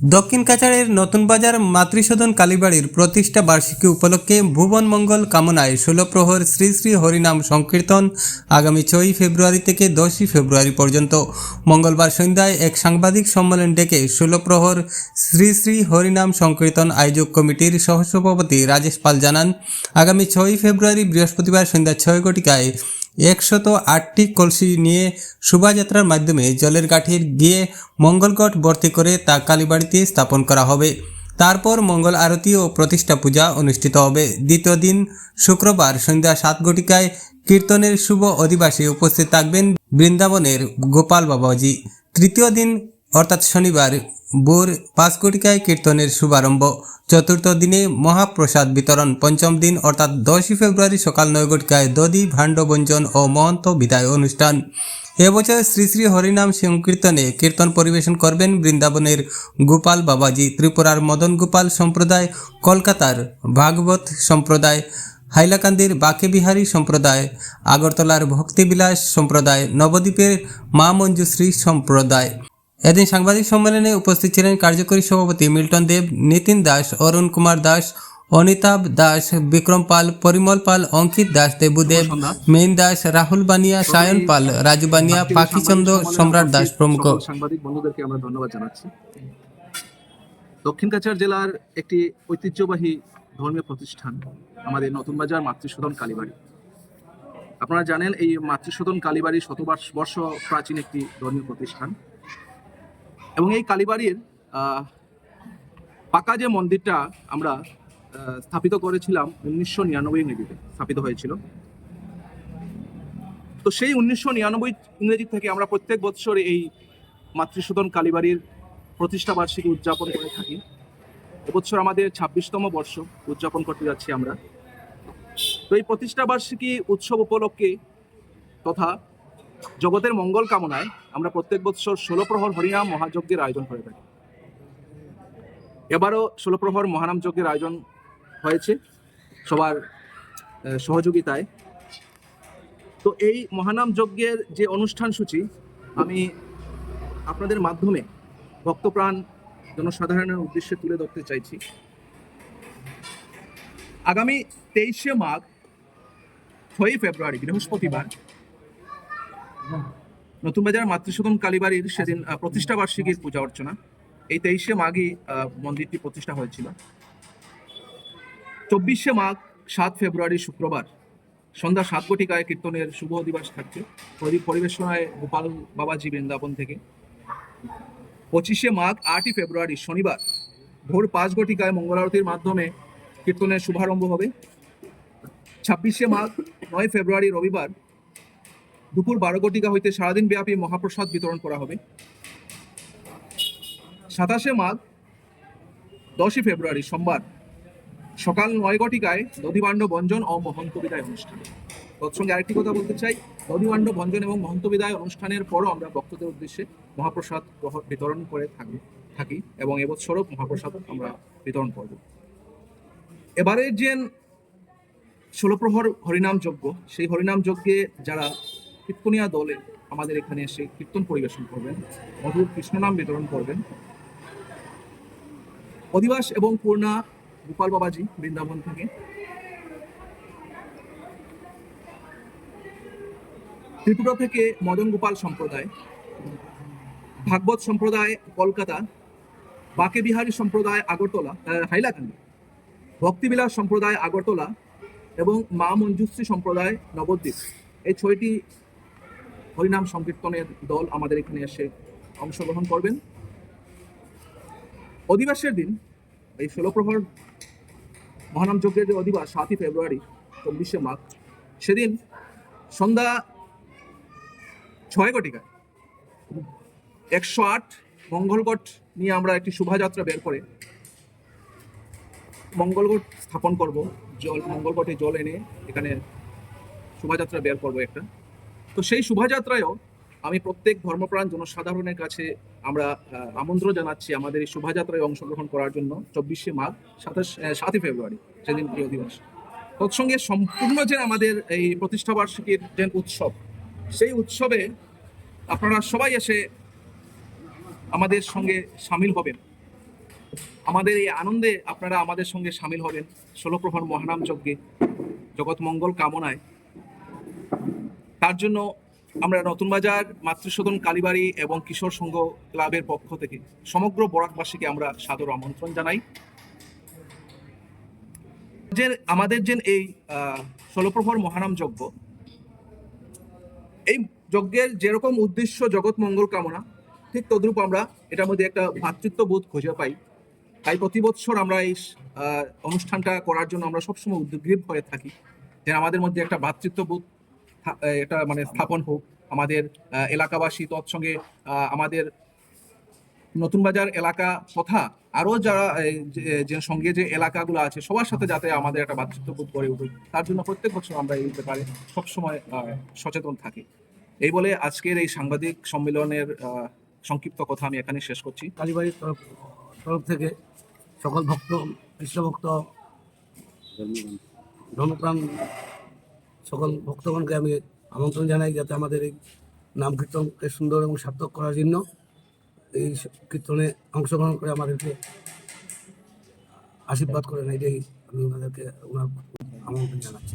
দক্ষিণ কাছাড়ের নতুন বাজার মাতৃসদন কালীবাড়ির প্রতিষ্ঠা বার্ষিকী উপলক্ষে ভুবন মঙ্গল কামনায় ষোলো প্রহর শ্রী শ্রী হরিনাম সংকীর্তন আগামী ছয়ই ফেব্রুয়ারি থেকে দশই ফেব্রুয়ারি পর্যন্ত। মঙ্গলবার সন্ধ্যায় এক সাংবাদিক সম্মেলন ডেকে ষোলো প্রহর শ্রী শ্রী হরিনাম সংকীর্তন আয়োজক কমিটির সহসভাপতি রাজেশ পাল জানান, আগামী ছয়ই ফেব্রুয়ারি বৃহস্পতিবার সন্ধ্যা ছয় ঘটিকায় একশত আটটি কলসি নিয়ে শোভাযাত্রার মাধ্যমে জলের গাঠির গিয়ে মঙ্গলগট ভর্তি করে তা কালীবাড়িতে স্থাপন করা হবে। তারপর মঙ্গল আরতি ও প্রতিষ্ঠা পূজা অনুষ্ঠিত হবে। দ্বিতীয় দিন শুক্রবার সন্ধ্যা সাত ঘটিকায় কীর্তনের শুভ অধিবাসী উপস্থিত থাকবেন বৃন্দাবনের গোপাল বাবাজি। তৃতীয় দিন অর্থাৎ শনিবার ভোর পাঁচ ঘটিকায় কীর্তনের শুভারম্ভ। চতুর্থ দিনে মহাপ্রসাদ বিতরণ পঞ্চম দিন, অর্থাৎ দশই ফেব্রুয়ারি সকাল নয় ঘটিকায় দধি ভাণ্ডবঞ্জন ও মহন্ত বিদায় অনুষ্ঠান। এবছর শ্রী শ্রী হরিনাম সংকীর্তনে কীর্তন পরিবেশন করবেন বৃন্দাবনের গোপাল বাবাজি, ত্রিপুরার মদন গোপাল সম্প্রদায়, কলকাতার ভাগবত সম্প্রদায়, হাইলাকান্দির বাকেবিহারী সম্প্রদায়, আগরতলার ভক্তিবিলাস সম্প্রদায়, নবদ্বীপের মা মঞ্জুশ্রী সম্প্রদায়। এদিন সাংবাদিক সম্মেলনে উপস্থিত ছিলেন কার্যকরী সভাপতি মিল্টন দেব নিতিন দাস অরুণ কুমার দাস অনিতাভ দাস বিক্রম পাল পরিমল পাল অঙ্কিত দাস দেবুদেব মেইন দাস রাহুল বানিয়া সায়ন পাল রাজু বানিয়া পাখিচন্দ্র সম্রাট দাস প্রমুখ। সাংবাদিক বন্ধুদেরকে আমরা ধন্যবাদ জানাচ্ছি। দক্ষিণ কাছাড় জেলার একটি ঐতিহ্যবাহী ধর্মীয় প্রতিষ্ঠান আমাদের নতুন বাজার মাতৃসদন কালীবাড়ি। আপনারা জানেন এই মাতৃসদন কালীবাড়ি শতবর্ষ বর্ষ প্রাচীন একটি ধর্মীয় প্রতিষ্ঠান। এবং এই কালীবাড়ির পাকা যে মন্দিরটা আমরা স্থাপিত করেছিলাম উনিশশো নিরানব্বই ইংরেজিতে, স্থাপিত হয়েছিল। তো সেই উনিশশো নিরানব্বই ইংরেজি থেকে আমরা প্রত্যেক বছর এই মাতৃসদন কালীবাড়ির প্রতিষ্ঠা বার্ষিকী উদযাপন করে থাকি। এবছর আমাদের ছাব্বিশতম বর্ষ উদযাপন করতে যাচ্ছি আমরা। তো এই প্রতিষ্ঠা বার্ষিকী উৎসব উপলক্ষে তথা জগতের মঙ্গল কামনায় আমরা প্রত্যেক বছর ষোলো প্রহর হরিনাম মহাযজ্ঞের আয়োজন করে থাকি। এবারও ষোলো প্রহর মহানাম যজ্ঞের আয়োজন হয়েছে সবার সহযোগিতায়। তো এই মহানাম যজ্ঞের যে অনুষ্ঠান সূচি, আমি আপনাদের মাধ্যমে ভক্তপ্রাণ জনসাধারণের উদ্দেশ্যে তুলে ধরতে চাইছি। আগামী তেইশে মাঘ, ছয়ই ফেব্রুয়ারি, বৃহস্পতিবার নতুন বাজার মাতৃসদন কালীবাড়ির সেদিন প্রতিষ্ঠা বার্ষিকীর পূজা অর্চনা। এই তেইশে মাঘই মন্দিরটি প্রতিষ্ঠা হয়েছিল। চব্বিশে মাঘ, সাত ফেব্রুয়ারি শুক্রবার, সন্ধ্যা সাত কোটিকায় কীর্তনের শুভ দিবস থাকছে। পরি- পরিবেশনায় গোপাল বাবাজি বৃন্দাবন থেকে। পঁচিশে মাঘ, আটই ফেব্রুয়ারি, শনিবার, ভোর পাঁচ ঘটিকায় মঙ্গলারতির মাধ্যমে কীর্তনের শুভারম্ভ হবে। ছাব্বিশে মাঘ, নয় ফেব্রুয়ারি, রবিবার দুপুর বারো ঘটিকা হইতে সারাদিন ব্যাপী মহাপ্রসাদ বিতরণ করা হবে। সাতাশে মাঘ, দশই ফেব্রুয়ারি সোমবার, সকাল নয় ঘটিকায় নদীবাণ্ড বঞ্জন ও মহন্ত বিদায় অনুষ্ঠান। তৎসঙ্গে আরেকটি কথা বলতে চাই নদীবাণ্ড বঞ্জন এবং মহন্ত বিদায় অনুষ্ঠানের পরও আমরা ভক্তদের উদ্দেশ্যে মহাপ্রসাদ বিতরণ করে থাকি থাকি এবং এবছরও মহাপ্রসাদ আমরা বিতরণ করব। এবারের যে ষোলপ্রহর হরিনাম যজ্ঞ, সেই হরিনাম যজ্ঞে যারা কীর্তনিয়া দলে আমাদের এখানে এসে কীর্তন পরিবেশন করবেন। মধুর কৃষ্ণনাম বিতরণ করবেন। অধিবাস এবং পূর্ণা গোপাল বাবাজি বৃন্দাবন থেকে। ত্রিপুরা থেকে মদন গোপাল সম্প্রদায়, ভাগবত সম্প্রদায়, কলকাতা বাকে বিহারী সম্প্রদায়, আগরতলা হাইলাকান্দি, ভক্তিবিলাস সম্প্রদায়, আগরতলা এবং মা মঞ্জুশ্রী সম্প্রদায়, নবদ্বীপ। এই ছয়টি হরিনাম সংকীর্তনের দল আমাদের এখানে এসে অংশগ্রহণ করবেন। অধিবাসের দিন, এই ষোলো প্রহর মহানাম যজ্ঞের যে অধিবাস, সাতই ফেব্রুয়ারি, চব্বিশে মাঘ, সেদিন সন্ধ্যা ছয় ঘটিকায় একশো আট মঙ্গলগট নিয়ে আমরা একটি শোভাযাত্রা বের করে মঙ্গলগট স্থাপন করব। জল, মঙ্গলগটে জল এনে এখানে শোভাযাত্রা বের করব একটা। তো সেই শোভাযাত্রায়ও আমি প্রত্যেক ধর্মপ্রাণ জনসাধারণের কাছে আমরা আমন্ত্রণ জানাচ্ছি আমাদের এই শোভাযাত্রায় অংশগ্রহণ করার জন্য চব্বিশে মাঘ, সাতাশ সাতই ফেব্রুয়ারি, সেদিন প্রিয় দিবস। তৎসঙ্গে সম্পূর্ণ যে আমাদের এই প্রতিষ্ঠা বার্ষিকীর যে উৎসব, সেই উৎসবে আপনারা সবাই এসে আমাদের সঙ্গে সামিল হবেন। আমাদের এই আনন্দে আপনারা আমাদের সঙ্গে সামিল হবেন। ষোলো প্রহর মহানাম যজ্ঞে। জগৎ মঙ্গল কামনায় তার জন্য আমরা নতুন বাজার, মাতৃসদন, কালীবাড়ি এবং কিশোর সংঘ ক্লাবের পক্ষ থেকে সমগ্র বরাকবাসীকে আমরা সাদর আমন্ত্রণ জানাই। যে আমাদের যে এই ষোলপ্রহর মহানাম যজ্ঞ, এই যজ্ঞের যেরকম উদ্দেশ্য জগৎ মঙ্গল কামনা, ঠিক তদ্রূপ আমরা এটার মধ্যে একটা ভ্রাতৃত্ববোধ খুঁজে পাই। তাই প্রতি বছর আমরা এই অনুষ্ঠানটা করার জন্য আমরা সবসময় উদ্গ্রীব হয়ে থাকি। যে আমাদের মধ্যে একটা ভ্রাতৃত্ববোধ এটা মানে স্থাপন হোক, আমাদের এলাকাবাসী তৎসঙ্গে আমাদের নতুন বাজার এলাকা তথা আরও যারা যে- সঙ্গে যে এলাকাগুলো আছে, সবার সাথে যাতে আমাদের একটা ভ্রাতৃত্ববোধ গড়ে উঠুক, তার জন্য প্রত্যেক বছর আমরা এই ব্যাপারে সবসময় সচেতন থাকি। এই বলে আজকের এই সাংবাদিক সম্মেলনের সংক্ষিপ্ত কথা আমি এখানে শেষ করছি। কালীবাড়ির তরফ তরফ থেকে সকল ভক্ত কৃষ্ণ ভক্ত ধর্মপ্রাণ সকল ভক্তগণকে আমি আমন্ত্রণ জানাই যাতে আমাদের এই নাম কীর্তনকে সুন্দর এবং সার্থক করার জন্য এই কীর্তনে অংশগ্রহণ করে আমাদেরকে আশীর্বাদ করেন, এটাই আমি ওনাদেরকে ওনার আমন্ত্রণ জানাচ্ছি।